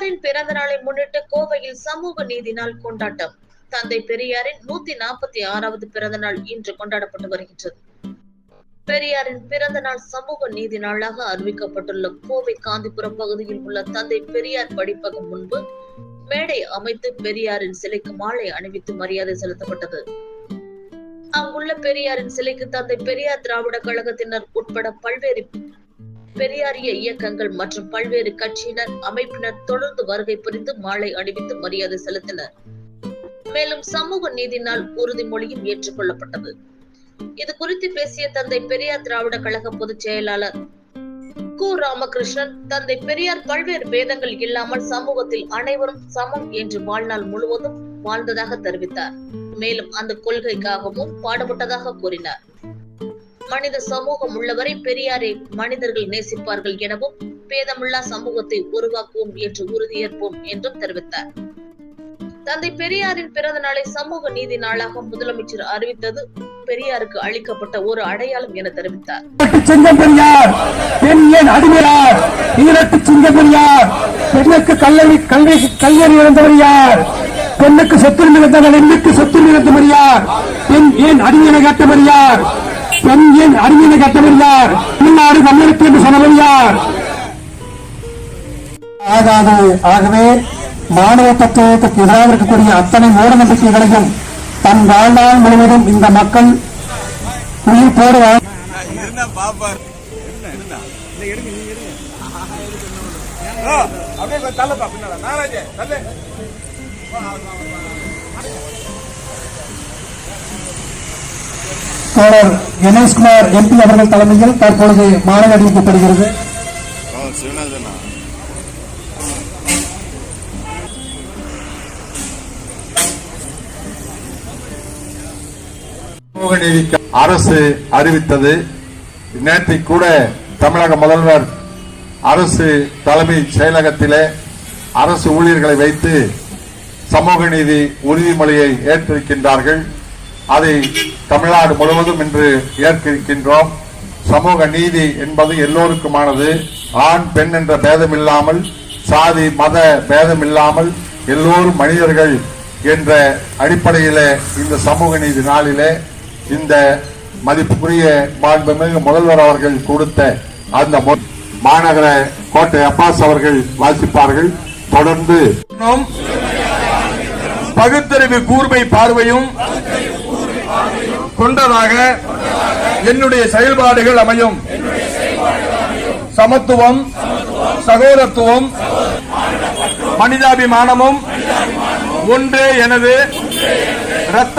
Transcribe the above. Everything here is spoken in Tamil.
பெரியாரின் பிறந்த நாளை முன்னிட்டு கோவையில் சமூக நீதி நாள் கொண்டாட்டம். தந்தை பெரியாரின் நூத்தி நாற்பத்தி ஆறாவது பிறந்த நாள் இன்று கொண்டாடப்பட்டு வருகின்றது. பெரியாரின் பிறந்த நாள் சமூக நீதி நாளாக அறிவிக்கப்பட்டுள்ள கோவை காந்திபுரம் பகுதியில் உள்ள தந்தை பெரியார் படிப்பகம் முன்பு மேடை அமைத்து பெரியாரின் சிலைக்கு மாலை அணிவித்து மரியாதை செலுத்தப்பட்டது. அங்குள்ள பெரியாரின் சிலைக்கு தந்தை பெரியார் திராவிட கழகத்தினர் உட்பட பல்வேறு பெரியாரிய இயக்கங்கள் மற்றும் பல்வேறு கட்சியினர் அமைப்பினர் தொடர்ந்து வருகை புரிந்து மாலை அணிவித்து மரியாதை செலுத்தினர். மேலும் சமூக நீதி நாள் உறுதிமொழியும் ஏற்றுக்கொள்ளப்பட்டது. இது குறித்து பேசிய தந்தை பெரியார் திராவிட கழக பொதுச் செயலாளர் கு. ராமகிருஷ்ணன் தந்தை பெரியார் பல்வேறு பேதங்கள் இல்லாமல் சமூகத்தில் அனைவரும் சமம் என்று வாழ்நாள் முழுவதும் வாழ்ந்ததாக தெரிவித்தார். மேலும் அந்த கொள்கைக்காகவும் பாடுபட்டதாக கூறினார். மனித சமூகம் உள்ளவரை பெரியாரை மனிதர்கள் நேசிப்பார்கள் எனவும் பேதமில்லா சமூகத்தை உருவாக்குவோம் என்று உறுதியேற்போம் என்றும் தெரிவித்தார். தந்தை பெரியாரின் பிறந்த நாளை சமூக நீதி நாளாக முதலமைச்சர் அறிவித்தது பெரியாருக்கு அளிக்கப்பட்ட ஒரு அடையாளம் என தெரிவித்தார். ஏன் பெண்ணுக்கு கல்லறி கல்வி கல்வி இழந்தவர் யார்? பெண்ணுக்கு சொத்துரிமை இழந்தவர் பெண்ணுக்கு சொத்துரிமை இழந்தவர் யார்? பெண் ஏன் அடிமையை கட்டவர் யார்? பெண் ஏன் அடிமையை கட்டவர் யார் தமிழ்நாடு தமிழுக்கு என்று சொன்னவர் யார்? ஆகாது ஆகவே மாணவ தத்துவத்துக்கு எதிராக இருக்கக்கூடிய அத்தனை மூட நம்பிக்கைகளையும் தன் வாழ்நாள் முழுவதும் இந்த மக்கள் உயிர் போடுவார். இருந்தா பாப்பார் என்ன அப்படியே தோழர் கணேஷ்குமார் எம்பி அவர்கள் தலைமையில் தற்பொழுது மாலை அணிவிக்கப்படுகிறது அரசு அறிவித்தது. நேற்றை கூட தமிழக முதல்வர் அரசு தலைமை செயலகத்திலே அரசு ஊழியர்களை வைத்து சமூக நீதி உறுதிமொழியை ஏற்றிருக்கின்றார்கள். அதை தமிழ்நாடு முழுவதும் இன்று ஏற்கிருக்கின்றோம் சமூக நீதி என்பது எல்லோருக்குமானது. ஆண் பெண் என்ற பேதம் இல்லாமல் சாதி மத பேதம் இல்லாமல் எல்லோரும் மனிதர்கள் என்ற அடிப்படையிலே இந்த சமூக நீதி நாளிலே இந்த மதிப்புக்குரிய மாண்புமிகு முதல்வர் அவர்கள் கொடுத்த அந்த மாநகர கோட்டை அப்பாஸ் அவர்கள் வாசிப்பார்கள். தொடர்ந்து இன்னும் பகுத்தறிவு கூர்மை பார்வையும் கொண்டதாக என்னுடைய செயல்பாடுகள் அமையும். சமத்துவம் சகோதரத்துவம் மனிதாபிமானமும் ஒன்றே எனது ரத்த